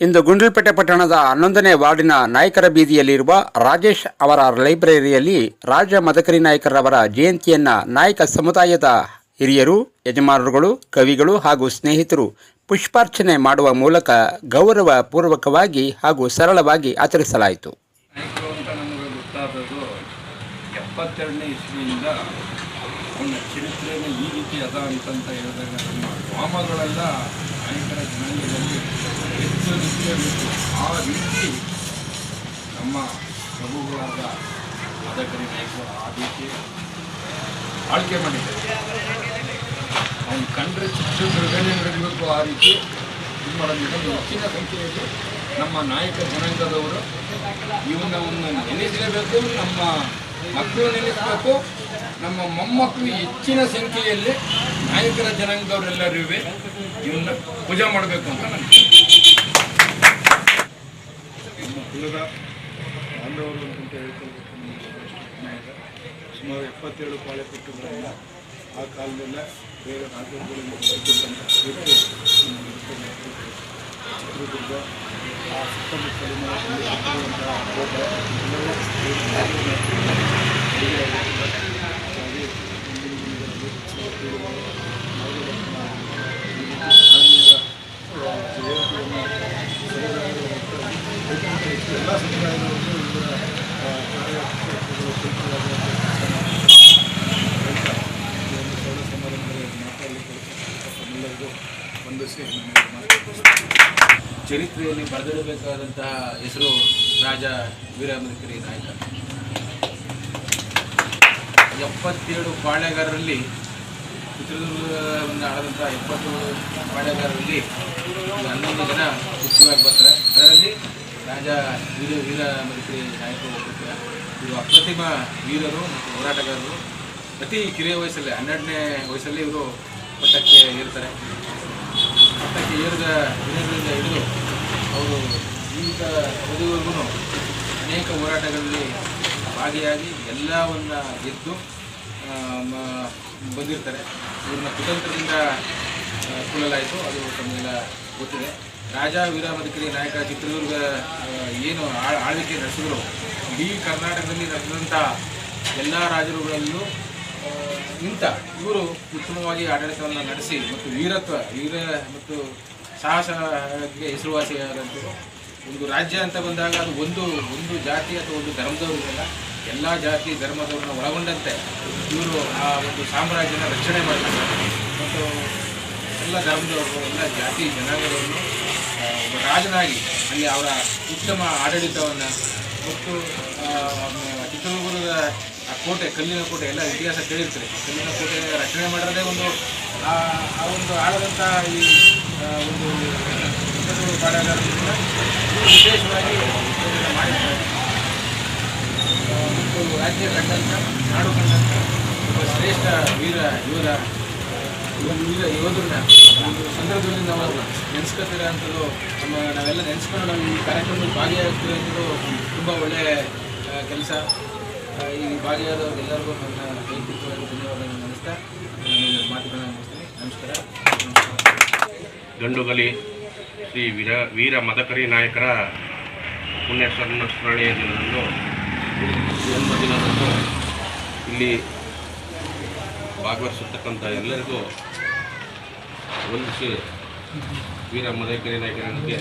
ಇಂದು ಗುಂಡ್ಲುಪೇಟೆ ಪಟ್ಟಣದ ಹನ್ನೊಂದನೇ ವಾರ್ಡಿನ ನಾಯಕರ ಬೀದಿಯಲ್ಲಿರುವ ರಾಜೇಶ್ ಅವರ ಲೈಬ್ರರಿಯಲ್ಲಿ ರಾಜ ಮದಕರಿ ನಾಯಕರವರ ಜಯಂತಿಯನ್ನು ನಾಯಕ ಸಮುದಾಯದ ಹಿರಿಯರು, ಯಜಮಾನರುಗಳು, ಕವಿಗಳು ಹಾಗೂ ಸ್ನೇಹಿತರು ಪುಷ್ಪಾರ್ಚನೆ ಮಾಡುವ ಮೂಲಕ ಗೌರವ ಪೂರ್ವಕವಾಗಿ ಹಾಗೂ ಸರಳವಾಗಿ ಆಚರಿಸಲಾಯಿತು. ಅವನ ಚರಿತ್ರೆಯನ್ನು ಈ ರೀತಿ ಅದ ಅಂತಂತ ಹೇಳಿದಾಗ ನಮ್ಮ ಡ್ರಾಮಾಗಳೆಲ್ಲ ನಾಯಕರ ಜನಾಂಗದಲ್ಲಿ ಹೆಚ್ಚು ನಿಂತಿರಬೇಕು ಆ ರೀತಿ ನಮ್ಮ ಪ್ರಭುಗಳಾದ ಮದಕರಿ ನಾಯಕರು ಆ ರೀತಿ ಆಳ್ಕೆ ಮಾಡಿದ್ದಾರೆ ಅವನು ಕಂಡ್ರೆ ಚಿತ್ರದುರ್ಗನೇ ನಡೆಯಬೇಕು ಆ ರೀತಿ ಇದು ಮಾಡೋದ್ರಿಂದ ಹೆಚ್ಚಿನ ಸಂಖ್ಯೆಯಲ್ಲಿ ನಮ್ಮ ನಾಯಕ ಜನಾಂಗದವರು ಇವನ್ನ ಒಂದು ನೆನೆಸಲೇಬೇಕು ನಮ್ಮ ಮಕ್ಕಳು ನೆನೆಸಬೇಕು ನಮ್ಮ ಮೊಮ್ಮಕ್ಕಳು ಹೆಚ್ಚಿನ ಸಂಖ್ಯೆಯಲ್ಲಿ ನಾಯಕರ ಜನಾಂಗದವರೆಲ್ಲರೂ ಇವನ್ನ ಪೂಜೆ ಮಾಡಬೇಕು ಅಂತ ನಾನು ನಮ್ಮ ಕುಲದ ಬಾಂಧವರು ಅಂತ ಹೇಳ್ಕೊಳ್ಬೇಕು ಸುಮಾರು ಎಪ್ಪತ್ತೇಳು ಪಾಳೆ ಕೊಟ್ಟುಗಳಿಂದ ಆ ಕಾಲದಲ್ಲೇ ಬೇರೆ ರಾಜ್ಯಗಳಿಂದ. ಚಿತ್ರದುರ್ಗ, ಆ ಸುತ್ತಮುತ್ತಲಿನ ಎಲ್ಲ ಸಮುದಾಯದವರಿಗೂ ಚರಿತ್ರೆಯಲ್ಲಿ ಬರೆದಿಡಬೇಕಾದಂತಹ ಹೆಸರು ರಾಜ ವೀರಮಂತ್ರಿ ನಾಯಕ. ಎಪ್ಪತ್ತೇಳು ಪಾಳ್ಯಗಾರರಲ್ಲಿ ಚಿತ್ರದುರ್ಗದಿಂದ ಆಡದಂಥ ಎಪ್ಪತ್ತೇಳು ಪಾಳ್ಯಗಾರರಲ್ಲಿ ಒಂದು ಹನ್ನೊಂದು ಜನ ಮುಖ್ಯವಾಗಿ ಬರ್ತಾರೆ. ಅದರಲ್ಲಿ ರಾಜ ವೀರ ವೀರಮಂತ್ರಿ ನಾಯಕರು ಒಬ್ಬರು ಇವರು ಅಪ್ರತಿಮ ವೀರರು ಮತ್ತು ಹೋರಾಟಗಾರರು. ಪ್ರತಿ ಕಿರಿಯ ವಯಸ್ಸಲ್ಲಿ, ಹನ್ನೆರಡನೇ ವಯಸ್ಸಲ್ಲಿ ಇವರು ಪಟ್ಟಕ್ಕೆ ಏರ್ತಾರೆ ಪಟ್ಟಕ್ಕೆ ಏರಿದ ದಿನಗಳಿಂದ ಹಿಡಿದು ಅವರು ಜೀವಿತ ಅವಧಿವರೆಗೂ ಅನೇಕ ಹೋರಾಟಗಳಲ್ಲಿ ಭಾಗಿಯಾಗಿ ಎಲ್ಲವನ್ನ ಗೆದ್ದು ಬಂದಿರ್ತಾರೆ. ಇವ್ರನ್ನ ಕುತಂತ್ರದಿಂದ ಕೊಲ್ಲಲಾಯಿತು. ಅದು ತಮಗೆಲ್ಲ ಗೊತ್ತಿದೆ. ರಾಜ ವೀರಮದಕರಿ ನಾಯಕ ಚಿತ್ರದುರ್ಗ ಏನು ಆಳ್- ಆಳ್ವಿಕೆ ನಡೆಸಿದ್ರು. ಇಡೀ ಕರ್ನಾಟಕದಲ್ಲಿ ನಡೆದಂಥ ಎಲ್ಲ ರಾಜರುಗಳಲ್ಲೂ ನಿಂತ ಇವರು ಉತ್ತಮವಾಗಿ ಆಡಳಿತವನ್ನು ನಡೆಸಿ ಮತ್ತು ವೀರತ್ವ, ವೀರ ಮತ್ತು ಸಾಹಸಕ್ಕೆ ಹೆಸರುವಾಸಿಯಾದಂಥವರು. ಒಂದು ರಾಜ್ಯ ಅಂತ ಬಂದಾಗ ಅದು ಒಂದು ಒಂದು ಜಾತಿ ಅಥವಾ ಒಂದು ಧರ್ಮದವರು ಇಲ್ಲ ಎಲ್ಲ ಜಾತಿ ಧರ್ಮದವ್ರನ್ನ ಒಳಗೊಂಡಂತೆ ಇವರು ಆ ಒಂದು ಸಾಮ್ರಾಜ್ಯನ ರಕ್ಷಣೆ ಮಾಡ್ತಾರೆ. ಮತ್ತು ಎಲ್ಲ ಧರ್ಮದವರು, ಎಲ್ಲ ಜಾತಿ ಜನಾಂಗದವರನ್ನು ಒಬ್ಬ ರಾಜನಾಗಿ ಅಲ್ಲಿ ಅವರ ಉತ್ತಮ ಆಡಳಿತವನ್ನು ಮತ್ತು ಚಿತ್ರದುರ್ಗದ ಆ ಕೋಟೆ, ಕಲ್ಲಿನ ಕೋಟೆ, ಎಲ್ಲ ಇತಿಹಾಸ ಕೇಳಿರ್ತಾರೆ. ಕಲ್ಲಿನ ಕೋಟೆ ರಚನೆ ಮಾಡೋದೇ ಒಂದು, ಆ ಆ ಒಂದು ಆಳದಂಥ ಈ ಒಂದು ಕಾಡಗಾರರಿಂದ ಇವರು ವಿಶೇಷವಾಗಿ ಮಾಡಿದ್ದಾರೆ ಮತ್ತು ರಾಜ್ಯ ಕಂಡಂಥ ನಾಡು ಕಂಡಂಥ ಒಬ್ಬ ಶ್ರೇಷ್ಠ ವೀರ, ಯೋಧ ವೀರ ಯೋಧರನ್ನ ಒಂದು ಸಂದರ್ಭದಲ್ಲಿ ನಾವು ನೆನೆಸ್ಕೊತೀರ ಅಂತದ್ದು ನಮ್ಮ ನಾವೆಲ್ಲ ನೆನೆಸ್ಕೊಂಡು ನಾವು ಈ ಕಾರ್ಯಕ್ರಮದಲ್ಲಿ ಭಾಗಿಯಾಗ್ತಿರೋದು ತುಂಬ ಒಳ್ಳೆಯ ಕೆಲಸ. ಈ ಭಾಗಿಯಾದವ್ರಿಗೆಲ್ಲರಿಗೂ ನನ್ನ ವೈಯಕ್ತಿಕವಾಗಿ ಧನ್ಯವಾದಗಳನ್ನು ನಡೆಸ್ತಾ ನಾನು ಮಾತುಗಳನ್ನು ನಮಸ್ಕಾರ. ನಮಸ್ಕಾರ ಗಂಡುಗಲಿ ಶ್ರೀ ವೀರ ವೀರ ಮದಕರಿ ನಾಯಕರ ಪುಣ್ಯ ಸ್ಮರಣ ಸ್ಮರಣೆಯ ದಿನದಂದು ಜನ್ಮದಿನದಂದು ಇಲ್ಲಿ ಭಾಗವಹಿಸತಕ್ಕಂಥ ಎಲ್ಲರಿಗೂ ವಂದಿಸಿ ವೀರ ಮದಕರಿ ನಾಯಕರಿಗೆ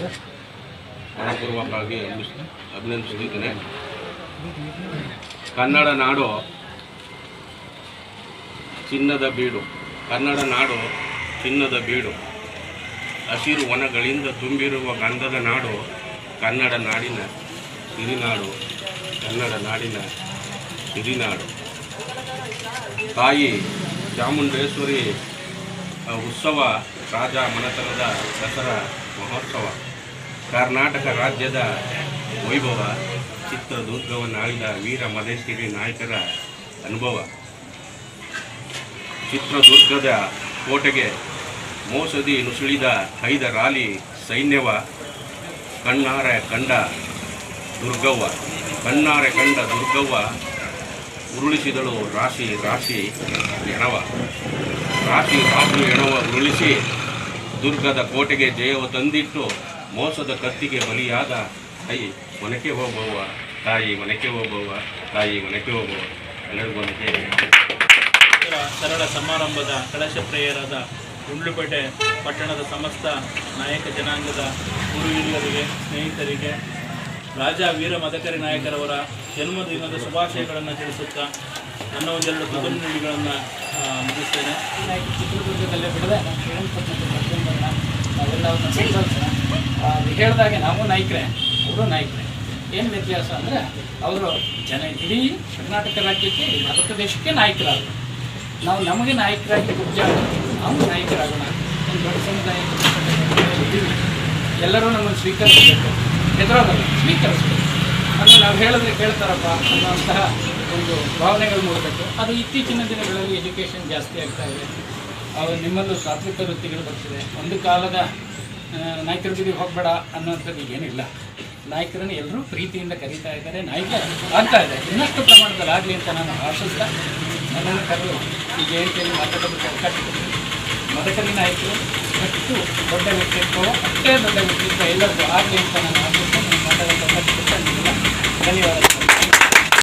ಮನಪೂರ್ವಕವಾಗಿ ಅಭಿನಂದಿಸಿದ್ದೇನೆ ಕನ್ನಡ ನಾಡು ಚಿನ್ನದ ಬೀಡು. ಕನ್ನಡ ನಾಡು ಚಿನ್ನದ ಬೀಡು. ಹಸಿರು ವನಗಳಿಂದ ತುಂಬಿರುವ ಗಂಧದ ನಾಡು, ಕನ್ನಡ ನಾಡಿನ ಸಿರಿನಾಡು, ಕನ್ನಡ ನಾಡಿನ ಸಿರಿನಾಡು. ತಾಯಿ ಚಾಮುಂಡೇಶ್ವರಿ ಉತ್ಸವ ರಾಜ ಮನೆತನದ ದಸರಾ ಮಹೋತ್ಸವ. ಕರ್ನಾಟಕ ರಾಜ್ಯದ ವೈಭವ ಚಿತ್ರದುರ್ಗವನ್ನು ಆಳಿದ ವೀರ ಮದೇಶ್ವರಿ ನಾಯಕರ ಅನುಭವ. ಚಿತ್ರದುರ್ಗದ ಕೋಟೆಗೆ ಮೋಸದಿ ನುಸುಳಿದ ಹೈದರಾಲಿ ಸೈನ್ಯವ ಕಣ್ಣಾರೆ ಕಂಡ ದುರ್ಗವ್ವ. ಕಣ್ಣಾರೆ ಕಂಡ ದುರ್ಗವ್ವ ಉರುಳಿಸಿದಳು ರಾಶಿ ರಾಶಿ ಎಣವ. ರಾಶಿ ರಾಶಿ ಎಣವ ಉರುಳಿಸಿ ದುರ್ಗದ ಕೋಟೆಗೆ ಜಯವ ತಂದಿಟ್ಟು ಮೋಸದ ಕತ್ತಿಗೆ ಬಲಿಯಾದ ತಾಯಿ ಮನಕ್ಕೆ ಹೋಗುವವ, ತಾಯಿ ಮನಕ್ಕೆ ಹೋಗುವವ, ತಾಯಿ ಮನಕ್ಕೆ ಹೋಗುವ ಎಲ್ಲರಿಗೂ ಸರಳ ಸಮಾರಂಭದ ಕಳಶ ಪ್ರೇಯರಾದ ಗುಂಡ್ಲುಪೇಟೆ ಪಟ್ಟಣದ ಸಮಸ್ತ ನಾಯಕ ಜನಾಂಗದ ಗುರು ಹಿರಿಯರಿಗೆ ಸ್ನೇಹಿತರಿಗೆ, ರಾಜ ವೀರ ಮದಕರಿ ನಾಯಕರವರ ಜನ್ಮದಿನದ ಶುಭಾಶಯಗಳನ್ನು ತಿಳಿಸುತ್ತಾ ನನ್ನ ಒಂದೆರಡು ತುದು ನುಡಿಗಳನ್ನು ಮುಗಿಸ್ತೇನೆ. ಚಿತ್ರದುರ್ಗದಲ್ಲೇ ಬಿಡದೆ ಹೇಳಿದ ಹೇಳಿದಾಗೆ ನಾವು ನಾಯಕರೇ, ಅವರು ನಾಯಕರೇ. ಏನು ವ್ಯತ್ಯಾಸ ಅಂದರೆ, ಅವರು ಜನ ಇಡೀ ಕರ್ನಾಟಕ ರಾಜ್ಯಕ್ಕೆ ಭಾರತ ದೇಶಕ್ಕೆ ನಾಯಕರಾದರು. ನಾವು ನಮಗೆ ನಾಯಕರಾಗಿ ಕುಬ್ಜ ನಾವು ನಾಯಕರಾಗೋಣ. ಒಂದು ದೊಡ್ಡ ಸಮುದಾಯ ಎಲ್ಲರೂ ನಮ್ಮನ್ನು ಸ್ವೀಕರಿಸಬೇಕು. ಹೆದರೋದಲ್ಲ, ಸ್ವೀಕರಿಸಬೇಕು. ಅಂದರೆ ನಾವು ಹೇಳಿದ್ರೆ ಕೇಳ್ತಾರಪ್ಪ ಅನ್ನೋಂತಹ ಒಂದು ಭಾವನೆಗಳು ಮೂಡಬೇಕು ಅದು ಇತ್ತೀಚಿನ ದಿನಗಳಲ್ಲಿ ಎಜುಕೇಷನ್ ಜಾಸ್ತಿ ಆಗ್ತಾ ಇದೆ. ಅವರು ನಿಮ್ಮಲ್ಲೂ ಸಾತ್ವಿಕ ವೃತ್ತಿಗಳು ಬರ್ತಿದೆ. ಒಂದು ಕಾಲದ ನಾಯಕರ ಜೊತೆಗೆ ಹೋಗಬೇಡ ಅನ್ನೋಂಥದ್ದು ಏನಿಲ್ಲ. ನಾಯಕರನ್ನು ಎಲ್ಲರೂ ಪ್ರೀತಿಯಿಂದ ಕರೀತಾ ಇದ್ದಾರೆ. ನಾಯಕ ಆಗ್ತಾ ಇದೆ. ಇನ್ನಷ್ಟು ಪ್ರಮಾಣದಲ್ಲಿ ಆಗಲಿ ಅಂತ ನಾನು ಆಶಿಸ್ತಾ, ನನ್ನನ್ನು ಕರೆದು ಈ ಜಯಂತಿಯಲ್ಲಿ ಮಾತಾಡೋದಕ್ಕೆ ಅವಕಾಶ ಮದಕರಿ ನಾಯಕರು ಅಷ್ಟು ದೊಡ್ಡ ವ್ಯಕ್ತಿತ್ವ ಅಷ್ಟೇ ದೊಡ್ಡ ವ್ಯಕ್ತಿತ್ವ ಎಲ್ಲರಿಗೂ ಆಗಲಿ ಅಂತ ನಾನು ಆಶಿಸ್ತಾ ನನ್ನ ನಿಮಗೆಲ್ಲ ಧನ್ಯವಾದ